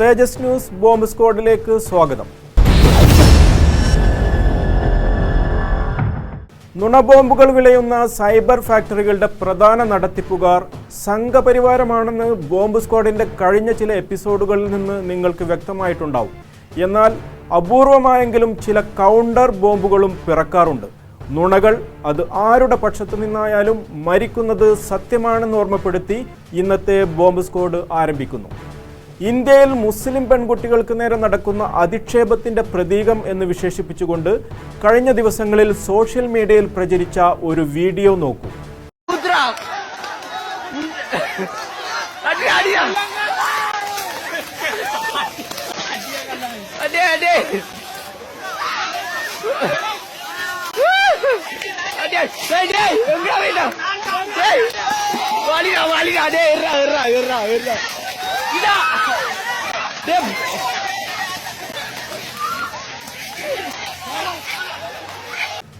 തേജസ് news bomb സ്ക്വാഡിലേക്ക് സ്വാഗതം. നുണബോംബുകൾ വിളയുന്ന cyber ഫാക്ടറികളുടെ പ്രധാന നടത്തിപ്പുകാർ സംഘപരിവാരമാണെന്ന് ബോംബ് സ്ക്വാഡിന്റെ കഴിഞ്ഞ ചില എപ്പിസോഡുകളിൽ നിന്ന് നിങ്ങൾക്ക് വ്യക്തമായിട്ടുണ്ടാവും. എന്നാൽ അപൂർവമായെങ്കിലും ചില കൗണ്ടർ ബോംബുകളും പിറക്കാറുണ്ട്. നുണകൾ അത് ആരുടെ പക്ഷത്തു നിന്നായാലും മരിക്കുന്നത് സത്യമാണെന്ന് ഓർമ്മപ്പെടുത്തി ഇന്നത്തെ ബോംബ് സ്ക്വാഡ് ആരംഭിക്കുന്നു. ഇന്ത്യയിൽ മുസ്ലിം പെൺകുട്ടികൾക്ക് നേരെ നടക്കുന്ന അധിക്ഷേപത്തിന്റെ പ്രതീകം എന്ന് വിശേഷിപ്പിച്ചുകൊണ്ട് കഴിഞ്ഞ ദിവസങ്ങളിൽ സോഷ്യൽ മീഡിയയിൽ പ്രചരിച്ച ഒരു വീഡിയോ നോക്കൂ. വാലിക വാലിക ഇറ ഇറ ഇതാ.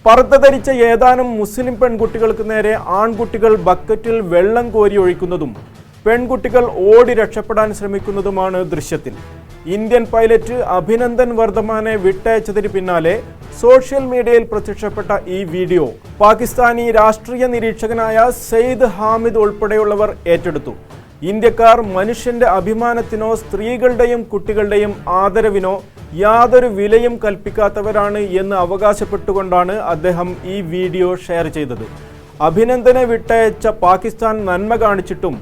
പർദ്ദ ധരിച്ച ഏതാനും മുസ്ലിം പെൺകുട്ടികൾക്ക് നേരെ ആൺകുട്ടികൾ ബക്കറ്റിൽ വെള്ളം കോരി ഒഴിക്കുന്നതും പെൺകുട്ടികൾ ഓടി രക്ഷപ്പെടാൻ ശ്രമിക്കുന്നതുമാണ് ദൃശ്യത്തിൽ. ഇന്ത്യൻ പൈലറ്റ് അഭിനന്ദൻ വർദ്ധമാനെ വിട്ടയച്ചതിന് പിന്നാലെ സോഷ്യൽ മീഡിയയിൽ പ്രത്യക്ഷപ്പെട്ട ഈ വീഡിയോ പാകിസ്ഥാനി രാഷ്ട്രീയ നിരീക്ഷകനായ സെയ്ദ് ഹാമിദ് ഉൾപ്പെടെയുള്ളവർ ഏറ്റെടുത്തു. ഇന്ത്യക്കാർ മനുഷ്യന്റെ അഭിമാനത്തിനോ സ്ത്രീകളുടെയും കുട്ടികളുടെയും ആദരവിനോ യാതൊരു വിലയും കൽപ്പിക്കാത്തവരാണ് എന്ന് അവകാശപ്പെട്ടുകൊണ്ടാണ് അദ്ദേഹം ഈ വീഡിയോ ഷെയർ ചെയ്തത്. അഭിനന്ദനെ വിട്ടയച്ച പാകിസ്ഥാൻ നന്മ കാണിച്ചിട്ടും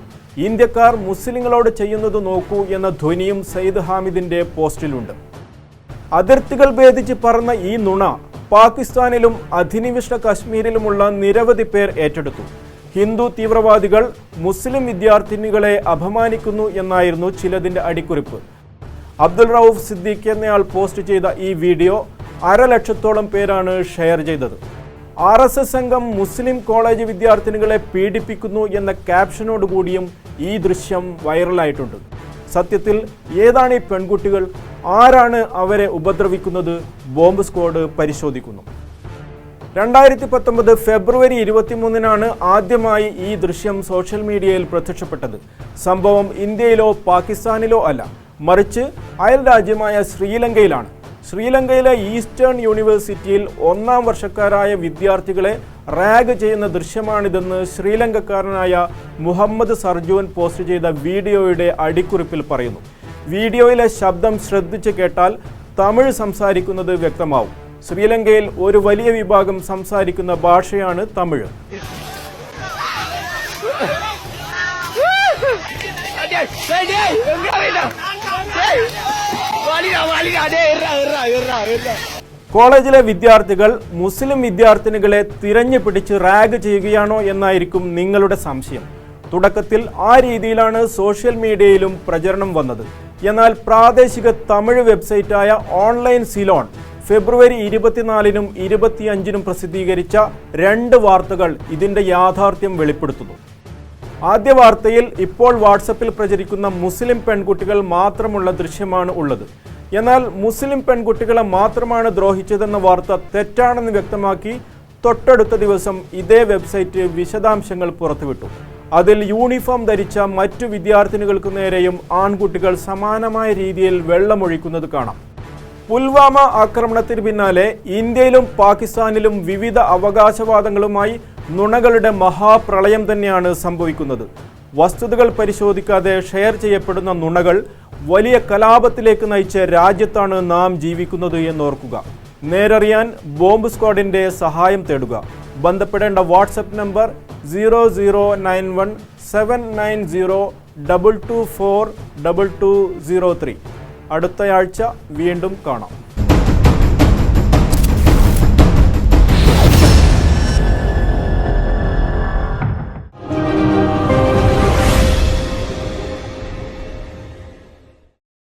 ഇന്ത്യക്കാർ മുസ്ലിങ്ങളോട് ചെയ്യുന്നത് നോക്കൂ എന്ന ധ്വനിയും സയ്യിദ് ഹാമിദിന്റെ പോസ്റ്റിലുണ്ട്. അതിർത്തികൾ ഭേദിച്ച് പറന്ന ഈ നുണ പാകിസ്ഥാനിലും അധിനിവിഷ്ട കശ്മീരിലുമുള്ള നിരവധി പേർ ഏറ്റെടുത്തു. ഹിന്ദു തീവ്രവാദികൾ മുസ്ലിം വിദ്യാർത്ഥിനികളെ അപമാനിക്കുന്നു എന്നായിരുന്നു ചിലതിന്റെ അടിക്കുറിപ്പ്. അബ്ദുൾ റൌഫ് സിദ്ദീഖ് എന്നയാൾ പോസ്റ്റ് ചെയ്ത ഈ വീഡിയോ അരലക്ഷത്തോളം പേരാണ് ഷെയർ ചെയ്തത്. ആർ എസ് എസ് സംഘം മുസ്ലിം കോളേജ് വിദ്യാർത്ഥിനികളെ പീഡിപ്പിക്കുന്നു എന്ന ക്യാപ്ഷനോടുകൂടിയും ഈ ദൃശ്യം വൈറലായിട്ടുണ്ട്. സത്യത്തിൽ ഏതാണ് ഈ പെൺകുട്ടികൾ? ആരാണ് അവരെ ഉപദ്രവിക്കുന്നത്? ബോംബ് സ്ക്വാഡ് പരിശോധിക്കുന്നു. രണ്ടായിരത്തി പത്തൊമ്പത് ഫെബ്രുവരി ഇരുപത്തിമൂന്നിനാണ് ആദ്യമായി ഈ ദൃശ്യം സോഷ്യൽ മീഡിയയിൽ പ്രത്യക്ഷപ്പെട്ടത്. സംഭവം ഇന്ത്യയിലോ പാകിസ്ഥാനിലോ അല്ല മറിച്ച് അയൽ രാജ്യമായ ശ്രീലങ്കയിലാണ്. ശ്രീലങ്കയിലെ ഈസ്റ്റേൺ യൂണിവേഴ്സിറ്റിയിൽ ഒന്നാം വർഷക്കാരായ വിദ്യാർത്ഥികളെ റാഗ് ചെയ്യുന്ന ദൃശ്യമാണിതെന്ന് ശ്രീലങ്കക്കാരനായ മുഹമ്മദ് സർജുവൻ പോസ്റ്റ് ചെയ്ത വീഡിയോയുടെ അടിക്കുറിപ്പിൽ പറയുന്നു. വീഡിയോയിലെ ശബ്ദം ശ്രദ്ധിച്ച് കേട്ടാൽ തമിഴ് സംസാരിക്കുന്നത് വ്യക്തമാവും. ശ്രീലങ്കയിൽ ഒരു വലിയ വിഭാഗം സംസാരിക്കുന്ന ഭാഷയാണ് തമിഴ്. കോളേജിലെ വിദ്യാർത്ഥികൾ മുസ്ലിം വിദ്യാർത്ഥിനികളെ തിരഞ്ഞു പിടിച്ച് റാഗ് ചെയ്യുകയാണോ എന്നായിരിക്കും നിങ്ങളുടെ സംശയം. തുടക്കത്തിൽ ആ രീതിയിലാണ് സോഷ്യൽ മീഡിയയിലും പ്രചരണം വന്നത്. എന്നാൽ പ്രാദേശിക തമിഴ് വെബ്സൈറ്റായ ഓൺലൈൻ സിലോൺ ഫെബ്രുവരി ഇരുപത്തിനാലിനും ഇരുപത്തിയഞ്ചിനും പ്രസിദ്ധീകരിച്ച രണ്ട് വാർത്തകൾ ഇതിന്റെ യാഥാർത്ഥ്യം വെളിപ്പെടുത്തുന്നു. ആദ്യ വാർത്തയിൽ ഇപ്പോൾ വാട്സപ്പിൽ പ്രചരിക്കുന്ന മുസ്ലിം പെൺകുട്ടികൾ മാത്രമുള്ള ദൃശ്യമാണ് ഉള്ളത്. എന്നാൽ മുസ്ലിം പെൺകുട്ടികളെ മാത്രമാണ് ദ്രോഹിച്ചതെന്ന വാർത്ത തെറ്റാണെന്ന് വ്യക്തമാക്കി തൊട്ടടുത്ത ദിവസം ഇതേ വെബ്സൈറ്റ് വിശദാംശങ്ങൾ പുറത്തുവിട്ടു. അതിൽ യൂണിഫോം ധരിച്ച മറ്റു വിദ്യാർത്ഥിനികൾക്കു നേരെയും ആൺകുട്ടികൾ സമാനമായ രീതിയിൽ വെള്ളമൊഴിക്കുന്നത് കാണാം. പുൽവാമ ആക്രമണത്തിന് പിന്നാലെ ഇന്ത്യയിലും പാകിസ്ഥാനിലും വിവിധ അവകാശവാദങ്ങളുമായി നുണകളുടെ മഹാപ്രളയം തന്നെയാണ് സംഭവിക്കുന്നത്. വസ്തുതകൾ പരിശോധിക്കാതെ ഷെയർ ചെയ്യപ്പെടുന്ന നുണകൾ വലിയ കലാപത്തിലേക്ക് നയിച്ച രാജ്യത്താണ് നാം ജീവിക്കുന്നത് എന്നോർക്കുക. നേരറിയാൻ ബോംബ് സ്ക്വാഡിന്റെ സഹായം തേടുക. ബന്ധപ്പെടേണ്ട WhatsApp number zero zero nine one seven nine zero double two four double two zero three അടുത്തയാഴ്ച വീണ്ടും കാണാം